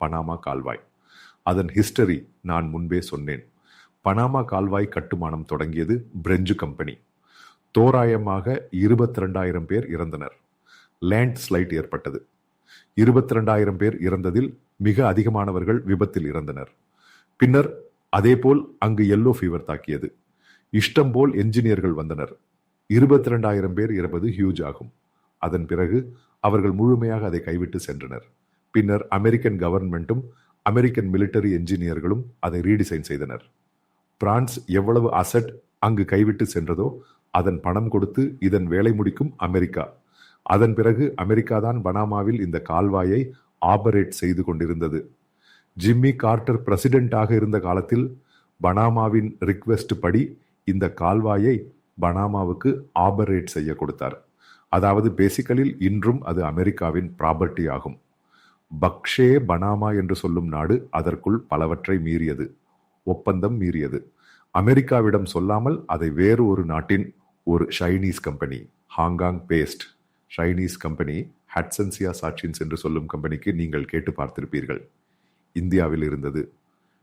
Panama கால்வாய். அதன் history நான் முன்பே சொன்னேன். பனாமா கால்வாய் கட்டுமானம் தொடங்கியது பிரெஞ்சு கம்பெனி. தோராயமாக இருபத்தி ரெண்டாயிரம் பேர் இறந்தனர். லேண்ட் ஸ்லைட் ஏற்பட்டது. இருபத்தி ரெண்டாயிரம் பேர் இறந்ததில் மிக அதிகமானவர்கள் விபத்தில் இறந்தனர். பின்னர் அதேபோல் அங்கு எல்லோ ஃபீவர் தாக்கியது. இஷ்டம் போல் என்ஜினியர்கள் வந்தனர். இருபத்தி ரெண்டாயிரம் பேர் இறப்பது ஹியூஜ் ஆகும். அதன் பிறகு அவர்கள் முழுமையாக அதை கைவிட்டு சென்றனர். பின்னர் அமெரிக்கன் கவர்மெண்ட்டும் அமெரிக்கன் மிலிட்டரி என்ஜினியர்களும் அதை ரீடிசைன் செய்தனர். பிரான்ஸ் எவ்வளவு அசட் அங்கு கைவிட்டு சென்றதோ அதன் பணம் கொடுத்து இதன் வேலை முடிக்கும் அமெரிக்கா. அதன் பிறகு அமெரிக்கா தான் பனாமாவில் இந்த கால்வாயை ஆபரேட் செய்து கொண்டிருந்தது. ஜிம்மி கார்ட்டர் பிரசிடென்ட்டாக இருந்த காலத்தில் பனாமாவின் ரிக்வெஸ்ட் படி இந்த கால்வாயை பனாமாவுக்கு ஆபரேட் செய்ய கொடுத்தார். அதாவது பேசிக்கலில் இன்றும் அது அமெரிக்காவின் ப்ராப்பர்ட்டி ஆகும். பக்ஷே பனாமா என்று சொல்லும் நாடு அதற்குள் பலவற்றை மீறியது ஒப்பந்தம் மீறியது. அமெரிக்காவிடம் சொல்லாமல் அதை வேறு ஒரு நாட்டின் ஒரு Chinese company Hong Kong based Chinese company ஹட்சன்சியா சாட்சின்ஸ் என்று சொல்லும் கம்பெனிக்கு நீங்கள் கேட்டு பார்த்திருப்பீர்கள். இந்தியாவில் இருந்தது.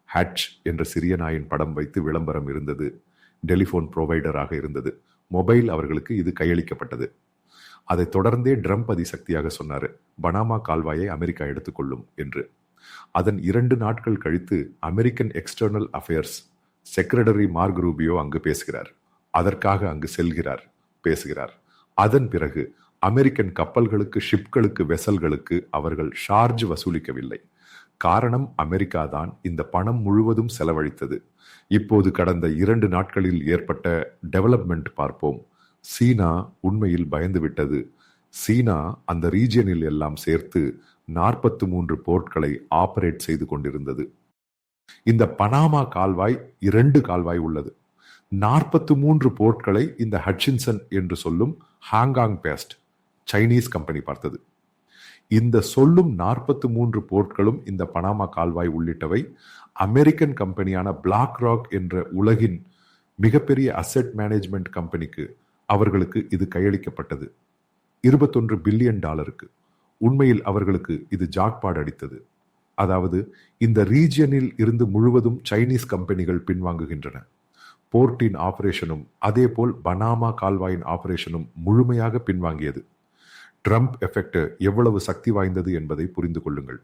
ஹட்ச் என்ற சிறிய நாயின் படம் வைத்து விளம்பரம் இருந்தது. டெலிஃபோன் ப்ரொவைடராக இருந்தது. மொபைல் அவர்களுக்கு இது கையளிக்கப்பட்டது. அதை தொடர்ந்தே ட்ரம்ப் அதிசக்தியாக சொன்னார். பனாமா கால்வாயை அமெரிக்கா எடுத்துக்கொள்ளும் என்று. அதன் இரண்டு நாட்கள் கழித்து American external affairs secretary Mark Rubio அங்கு பேசுகிறார். அதற்காக அங்கு செல்கிறார் பேசுகிறார். அதன் பிறகு அமெரிக்கன் கப்பல்களுக்கு ஷிப்களுக்கு வெசல்களுக்கு அவர்கள் ஷார்ஜ் வசூலிக்கவில்லை. காரணம் அமெரிக்கா தான் இந்த பணம் முழுவதும் செலவழித்தது. இப்போது கடந்த இரண்டு நாட்களில் ஏற்பட்ட டெவலப்மெண்ட் பார்ப்போம். சீனா உண்மையில் பயந்துவிட்டது. சீனா அந்த ரீஜியனில் எல்லாம் சேர்த்து நாற்பத்து மூன்று போர்ட்களை ஆபரேட் செய்து கொண்டிருந்தது. இந்த பனாமா கால்வாய் இரண்டு கால்வாய் உள்ளது. நாற்பத்து மூன்று போர்ட்களை இந்த ஹட்சின்சன் என்று சொல்லும் ஹாங்காங் பேஸ்ட் சைனீஸ் கம்பெனி பார்த்தது. இந்த சொல்லும் நாற்பத்து மூன்று போர்ட்களும் இந்த பனாமா கால்வாய் உள்ளிட்டவை அமெரிக்கன் கம்பெனியான பிளாக் ராக் என்ற உலகின் மிகப்பெரிய அசெட் மேனேஜ்மெண்ட் கம்பெனிக்கு அவர்களுக்கு இது கையளிக்கப்பட்டது. இருபத்தொன்று பில்லியன் டாலருக்கு. உண்மையில் அவர்களுக்கு இது ஜாக்பாட் அடித்தது. அதாவது இந்த ரீஜியனில் இருந்து முழுவதும் சைனீஸ் கம்பெனிகள் பின்வாங்குகின்றன. போர்ட்டின் ஆபரேஷனும் அதேபோல் பனாமா கால்வாயின் ஆபரேஷனும் முழுமையாக பின்வாங்கியது. ட்ரம்ப் எஃபெக்ட் எவ்வளவு சக்தி வாய்ந்தது என்பதை புரிந்து கொள்ளுங்கள்.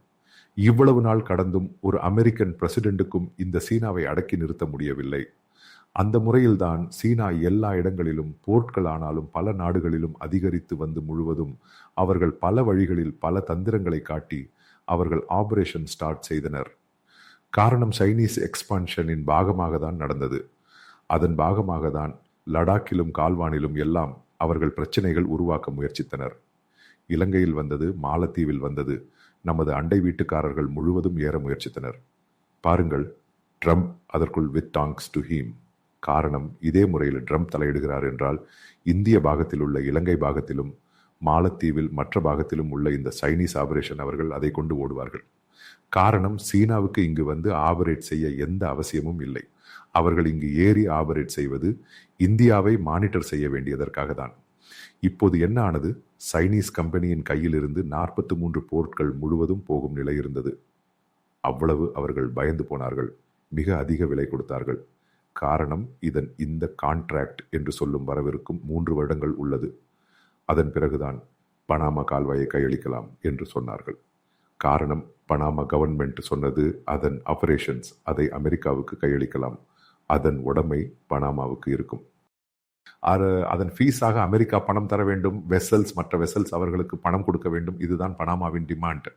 இவ்வளவு நாள் கடந்தும் ஒரு அமெரிக்கன் பிரசிடென்ட்டுக்கும் இந்த சீனாவை அடக்கி நிறுத்த முடியவில்லை. அந்த முறையில்தான் சீனா எல்லா இடங்களிலும் போர்ட்கள் ஆனாலும் பல நாடுகளிலும் அதிகரித்து வந்து முழுவதும் அவர்கள் பல வழிகளில் பல தந்திரங்களை காட்டி அவர்கள் ஆபரேஷன் ஸ்டார்ட் செய்தனர். காரணம் சைனீஸ் எக்ஸ்பான்ஷனின் பாகமாக தான் நடந்தது. அதன் பாகமாக தான் லடாக்கிலும் கால்வானிலும் எல்லாம் அவர்கள் பிரச்சனைகள் உருவாக்க முயற்சித்தனர். இலங்கையில் வந்தது மாலத்தீவில் வந்தது நமது அண்டை வீட்டுக்காரர்கள் முழுவதும் ஏற முயற்சித்தனர். பாருங்கள் ட்ரம்ப் அதற்குள் வித் டாங்ஸ் டு ஹீம். காரணம் இதே முறையில் ட்ரம்ப் தலையிடுகிறார் என்றால் இந்திய பாகத்தில் உள்ள இலங்கை பாகத்திலும் மாலத்தீவில் மற்ற பாகத்திலும் உள்ள இந்த சைனீஸ் ஆபரேஷன் அவர்கள் அதை கொண்டு ஓடுவார்கள். காரணம் சீனாவுக்கு இங்கு வந்து ஆபரேட் செய்ய எந்த அவசியமும் இல்லை. அவர்கள் இங்கு ஏறி ஆபரேட் செய்வது இந்தியாவை மானிட்டர் செய்ய வேண்டியதற்காக தான். இப்போது என்ன ஆனது? சைனீஸ் கம்பெனியின் கையிலிருந்து நாற்பத்தி மூன்று போர்ட்கள் முழுவதும் போகும் நிலை இருந்தது. அவ்வளவு அவர்கள் பயந்து போனார்கள். மிக அதிக விலை கொடுத்தார்கள். காரணம் இதன் இந்த கான்ட்ராக்ட் என்று சொல்லும் வரவிருக்கும் மூன்று வருடங்கள் உள்ளது. அதன் பிறகுதான் பனாமா கால்வாயை கையளிக்கலாம் என்று சொன்னார்கள். காரணம் பனாமா கவர்மெண்ட் சொன்னது அதன் ஆபரேஷன்ஸ் அதை அமெரிக்காவுக்கு கையளிக்கலாம். அதன் உடைமை பனாமாவுக்கு இருக்கும். அதன் ஃபீஸாக அமெரிக்கா பணம் தர வேண்டும். வெசல்ஸ் மற்ற வெசல்ஸ் அவர்களுக்கு பணம் கொடுக்க வேண்டும். இதுதான் பனாமாவின் டிமாண்ட்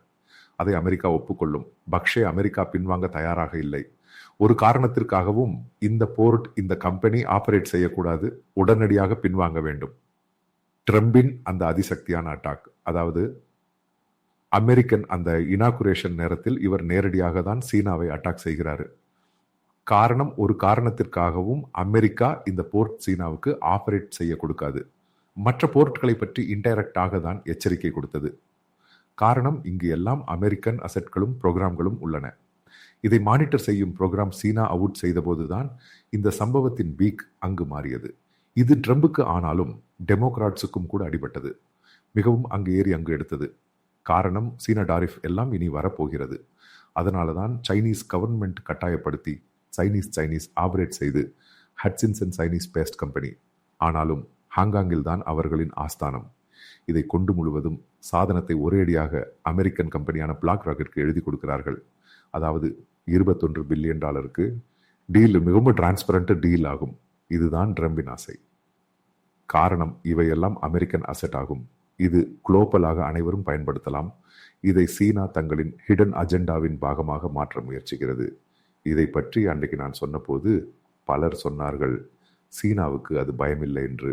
அதை அமெரிக்கா ஒப்புக்கொள்ளும். பக்ஷே அமெரிக்கா பின்வாங்க தயாராக இல்லை. ஒரு காரணத்திற்காகவும் இந்த போர்ட் இந்த கம்பெனி ஆபரேட் செய்யக்கூடாது. உடனடியாக பின்வாங்க வேண்டும். ட்ரம்பின் அந்த அதிசக்தியான அட்டாக் அதாவது அமெரிக்கன் அந்த இனாகுரேஷன் நேரத்தில் இவர் நேரடியாக தான் சீனாவை அட்டாக் செய்கிறாரு. காரணம் ஒரு காரணத்திற்காகவும் அமெரிக்கா இந்த போர்ட் சீனாவுக்கு ஆபரேட் செய்ய கொடுக்காது. மற்ற போர்ட்களை பற்றி இன்டைரக்டாக தான் எச்சரிக்கை கொடுத்தது. காரணம் இங்கு எல்லாம் அமெரிக்கன் அசெட்களும் ப்ரோக்ராம்களும் உள்ளன. இதை மானிட்டர் செய்யும் ப்ரோக்ராம் சீனா அவுட் செய்தபோதுதான் இந்த சம்பவத்தின் வீக் அங்கு மாறியது. இது ட்ரம்புக்கு ஆனாலும் டெமோக்ராட்ஸுக்கும் கூட அடிபட்டது. மிகவும் அங்கு ஏறி அங்கு எடுத்தது. காரணம் சீன டாரிஃப் எல்லாம் இனி வரப்போகிறது. அதனால தான் சைனீஸ் கவர்மெண்ட் கட்டாயப்படுத்தி சைனீஸ் சைனீஸ் ஆபரேட் செய்து Hutchison and Chinese based company. ஆனாலும் ஹாங்காங்கில் தான் அவர்களின் ஆஸ்தானம். இதை கொண்டு முழுவதும் சாதனத்தை ஒரேடியாக அமெரிக்கன் கம்பெனியான பிளாக் ராக்கெட்க்கு எழுதி கொடுக்கிறார்கள். அதாவது இருபத்தொன்று பில்லியன் டாலருக்கு டீல் மிகவும் டிரான்ஸ்பரண்ட்டு டீல் ஆகும். இதுதான் ட்ரம்பின் ஆசை. காரணம் இவையெல்லாம் அமெரிக்கன் அசெட் ஆகும். இது குளோபலாக அனைவரும் பயன்படுத்தலாம். இதை சீனா தங்களின் ஹிடன் அஜெண்டாவின் பாகமாக மாற்ற முயற்சிக்கிறது. இதை பற்றி அன்றைக்கு நான் சொன்னபோது பலர் சொன்னார்கள் சீனாவுக்கு அது பயமில்லை என்று.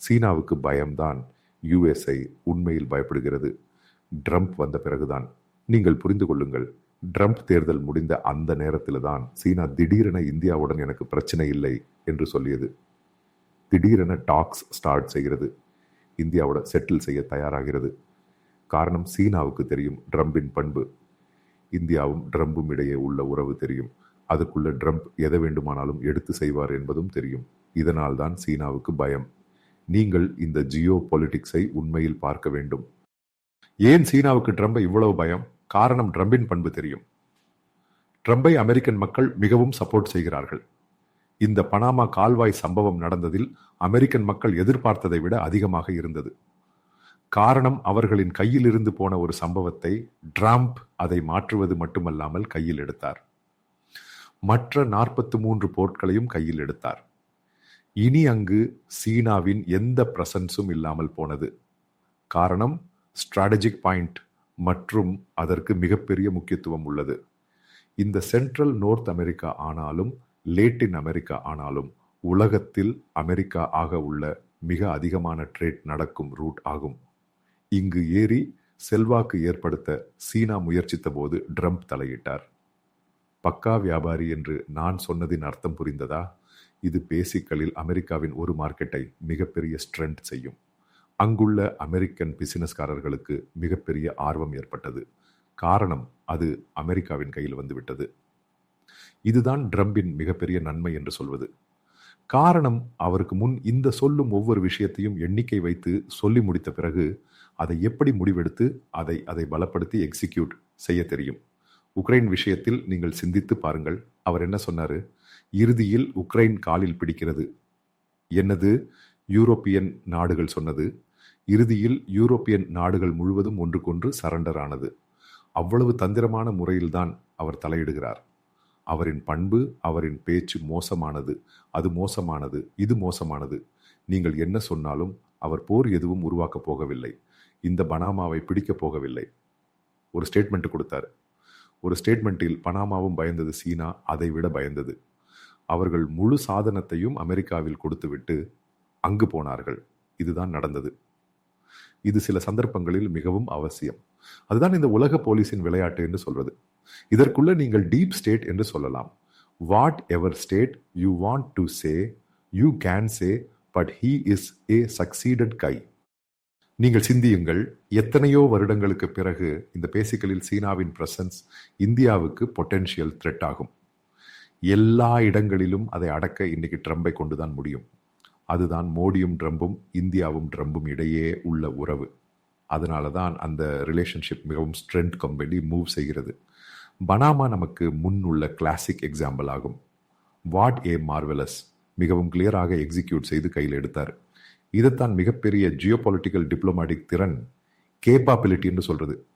சீனாவுக்கு பயம்தான் யுஎஸ்ஐ உண்மையில் பயப்படுகிறது. ட்ரம்ப் வந்த பிறகுதான். நீங்கள் புரிந்து கொள்ளுங்கள் ட்ரம்ப் தேர்தல் முடிந்த அந்த நேரத்தில் தான் சீனா திடீரென இந்தியாவுடன் எனக்கு பிரச்சனை இல்லை என்று சொல்லியது. திடீரென டாக்ஸ் ஸ்டார்ட் செய்கிறது. இந்தியாவோட செட்டில் செய்ய தயாராகிறது. காரணம் சீனாவுக்கு தெரியும் ட்ரம்பின் பண்பு. இந்தியாவும் ட்ரம்பும் இடையே உள்ள உறவு தெரியும். அதுக்குள்ள ட்ரம்ப் எதை வேண்டுமானாலும் எடுத்து செய்வார் என்பதும் தெரியும். இதனால் தான் சீனாவுக்கு பயம். நீங்கள் இந்த ஜியோ பொலிட்டிக்ஸை உண்மையில் பார்க்க வேண்டும். ஏன் சீனாவுக்கு ட்ரம்பை இவ்வளவு பயம்? காரணம் ட்ரம்பின் பண்பு தெரியும். ட்ரம்பை அமெரிக்கன் மக்கள் மிகவும் சப்போர்ட் செய்கிறார்கள். இந்த பனாமா கால்வாய் சம்பவம் நடந்ததில் அமெரிக்கன் மக்கள் எதிர்பார்த்ததை விட அதிகமாக இருந்தது. காரணம் அவர்களின் கையில் இருந்து போன ஒரு சம்பவத்தை ட்ரம்ப் அதை மாற்றுவது மட்டுமல்லாமல் கையில் எடுத்தார். மற்ற நாற்பத்து மூன்று போர்ட்களையும் கையில் எடுத்தார். இனி அங்கு சீனாவின் எந்த பிரசன்ஸும் இல்லாமல் போனது. காரணம் ஸ்ட்ராட்டஜிக் பாயிண்ட் மற்றும் அதற்கு மிகப்பெரிய முக்கியத்துவம் உள்ளது. இந்த சென்ட்ரல் நோர்த் அமெரிக்கா ஆனாலும் லேட்டின் அமெரிக்கா ஆனாலும் உலகத்தில் அமெரிக்கா ஆக உள்ள மிக அதிகமான ட்ரேட் நடக்கும் ரூட் ஆகும். இங்கு ஏறி செல்வாக்கு ஏற்படுத்த சீனா முயற்சித்த போது ட்ரம்ப் தலையிட்டார். பக்கா வியாபாரி என்று நான் சொன்னதின் அர்த்தம் புரிந்ததா? இது பேசிக்கலில் அமெரிக்காவின் ஒரு மார்க்கெட்டை மிகப்பெரிய ஸ்ட்ரென்த் செய்யும். அங்குள்ள அமெரிக்கன் பிசினஸ்காரர்களுக்கு மிகப்பெரிய ஆர்வம் ஏற்பட்டது. காரணம் அது அமெரிக்காவின் கையில் வந்துவிட்டது. இதுதான் ட்ரம்பின் மிகப்பெரிய நன்மை என்று சொல்வது. காரணம் அவருக்கு முன் இந்த சொல்லும் ஒவ்வொரு விஷயத்தையும் எண்ணிக்கை வைத்து சொல்லி முடித்த பிறகு அதை எப்படி முடிவெடுத்து அதை அதை பலப்படுத்தி எக்ஸிக்யூட் செய்ய தெரியும். உக்ரைன் விஷயத்தில் நீங்கள் சிந்தித்து பாருங்கள். அவர் என்ன சொன்னார்? இறுதியில் உக்ரைன் காலில் பிடிக்கிறது. என்னது? யூரோப்பியன் நாடுகள் சொன்னது. இறுதியில் யூரோப்பியன் நாடுகள் முழுவதும் ஒன்றுக்கொன்று சரண்டர் ஆனது அவ்வளவு தந்திரமான முறையில்தான் அவர் தலையிடுகிறார். அவரின் பண்பு அவரின் பேச்சு மோசமானது. அது மோசமானது இது மோசமானது. நீங்கள் என்ன சொன்னாலும் அவர் போர் எதுவும் உருவாக்கப் போகவில்லை. இந்த பனாமாவை பிடிக்கப் போகவில்லை. ஒரு ஸ்டேட்மெண்ட் கொடுத்தார். ஒரு ஸ்டேட்மெண்ட்டில் பனாமாவும் பயந்தது சீனா அதை விட பயந்தது. அவர்கள் முழு சாதனத்தையும் அமெரிக்காவில் கொடுத்துவிட்டு அங்கு போனார்கள். இதுதான் நடந்தது. இது சில சந்தர்ப்பங்களில் மிகவும் அவசியம். அதுதான் இந்த உலக போலீஸின் விளையாட்டு என்று சொல்வது இதற்குள்ள நீங்கள் டீப் ஸ்டேட் என்று சொல்லலாம். Whatever state you want to say you can say but he is a succeeded guy நீங்கள் சிந்தியுங்கள். எத்தனையோ வருடங்களுக்கு பிறகு இந்த பேசிக்கலில் சீனாவின் பிரசன்ஸ் இந்தியாவுக்கு பொட்டென்ஷியல் த்ரெட் ஆகும். எல்லா இடங்களிலும் அதை அடக்க இன்னைக்கு ட்ரம்பை கொண்டுதான் முடியும். அதுதான் மோடியும் ட்ரம்பும் இந்தியாவும் ட்ரம்பும் இடையே உள்ள உறவு. அதனால தான் அந்த ரிலேஷன்ஷிப் மிகவும் ஸ்ட்ரென்த் கம்பெனி மூவ் செய்கிறது. பனாமா நமக்கு முன் உள்ள கிளாசிக் எக்ஸாம்பிள் ஆகும். வாட் ஏ மார்வெலஸ் மிகவும் கிளியராக எக்ஸிக்யூட் செய்து கையில் எடுத்தார். இதைத்தான் மிகப்பெரிய ஜியோ பொலிட்டிக்கல் டிப்ளமாட்டிக் திறன் கேப்பாபிலிட்டி என்று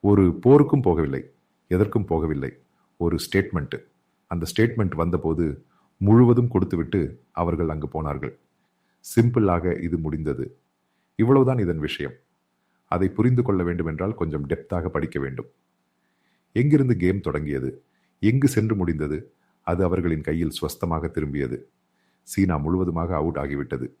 ஒரு போருக்கும் போகவில்லை எதற்கும் போகவில்லை ஒரு ஸ்டேட்மெண்ட்டு அந்த ஸ்டேட்மெண்ட் வந்தபோது முழுவதும் கொடுத்துவிட்டு அவர்கள் அங்கு போனார்கள். சிம்பிளாக இது முடிந்தது. இவ்வளவுதான் இதன் விஷயம். அதை புரிந்து கொள்ள வேண்டுமென்றால் கொஞ்சம் டெப்த்தாக படிக்க வேண்டும். எங்கிருந்து கேம் தொடங்கியது? எங்கு சென்று முடிந்தது? அது அவர்களின் கையில் ஸ்வஸ்தமாக திரும்பியது. சீனா முழுவதுமாக அவுட் ஆகிவிட்டது.